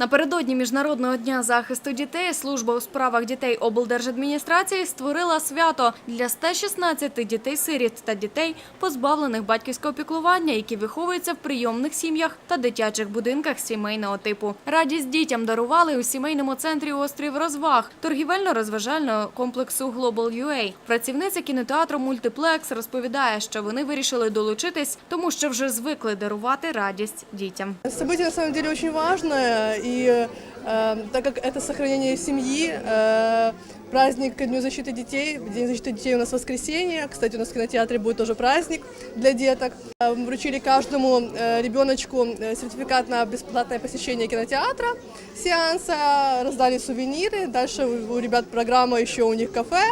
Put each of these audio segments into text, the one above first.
Напередодні міжнародного дня захисту дітей служба у справах дітей облдержадміністрації створила свято для 116 дітей-сиріт та дітей, позбавлених батьківського піклування, які виховуються в прийомних сім'ях та дитячих будинках сімейного типу. Радість дітям дарували у сімейному центрі острів розваг торгівельно-розважального комплексу Global UA. Працівниця кінотеатру Мультиплекс розповідає, що вони вирішили долучитись, тому що вже звикли дарувати радість дітям. Событие на самом деле очень важное, и э, так как это сохранение семьи, э, праздник ко Дню защиты детей, День защиты детей у нас в воскресенье, кстати, у нас в кинотеатре будет тоже праздник для деток. Э, мы Вручили каждому э, ребеночку э, сертификат на бесплатное посещение кинотеатра, сеанса, раздали сувениры, дальше у у ребят программа еще у них кафе.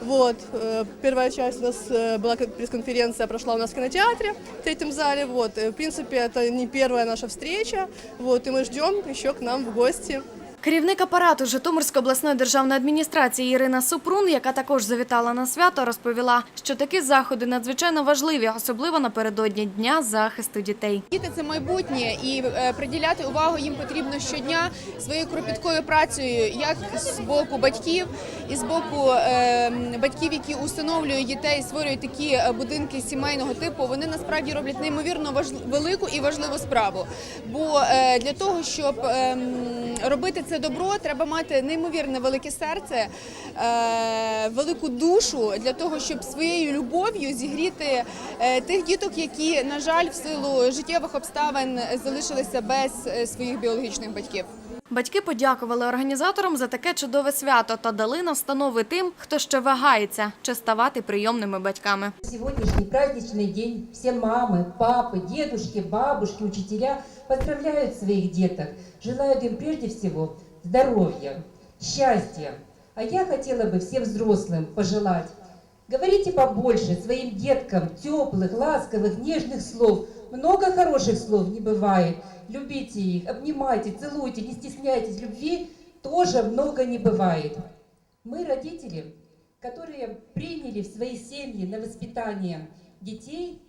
Вот, э, первая часть у нас э, была как пресс-конференция, прошла у нас в кинотеатре, в третьем зале. Вот, э, в принципе, это не первая наша встреча, вот, и мы ждем еще к нам в гости. Керівник апарату Житомирської обласної державної адміністрації Ірина Супрун, яка також завітала на свято, розповіла, що такі заходи надзвичайно важливі, особливо напередодні Дня захисту дітей. Діти це майбутнє, і е, приділяти увагу їм потрібно щодня своєю кропіткою працею, як з боку батьків, і з боку е, батьків, які усиновлюють дітей, створюють такі е, будинки сімейного типу. Вони насправді роблять неймовірно велику і важливу справу. Бо для того, щоб е, м, робити це добро, треба мати неймовірне велике серце, е, велику душу для того, щоб своєю любов'ю зігріти е, тих діток, які, на жаль, в силу життєвих обставин залишилися без е, своїх біологічних батьків. Батьки подякували організаторам за таке чудове свято та дали настанови тим, хто ще вагається, чи ставати прийомними батьками. Сегодняшний праздничный день все мамы, папы, дедушки, бабушки, учителя поздравляют своих деток, желают им прежде всего здоровья, счастья. А я хотела бы всем взрослым пожелать, говорите побольше своим деткам теплых, ласковых, нежных слов. Много хороших слов не бывает. Любите их, обнимайте, целуйте, не стесняйтесь. Любви тоже много не бывает. Мы, родители, которые приняли в свои семьи на воспитание детей,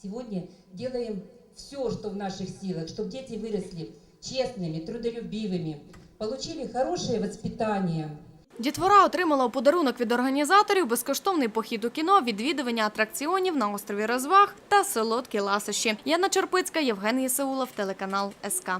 сегодня делаем все, что в наших силах, чтобы дети выросли честными, трудолюбивыми, получили хорошее воспитание. Дітвора отримала у подарунок від організаторів безкоштовний похід у кіно, відвідування атракціонів на острові розваг та солодкі ласощі. Яна Черпицька, Євген Єсеулов, телеканал СК.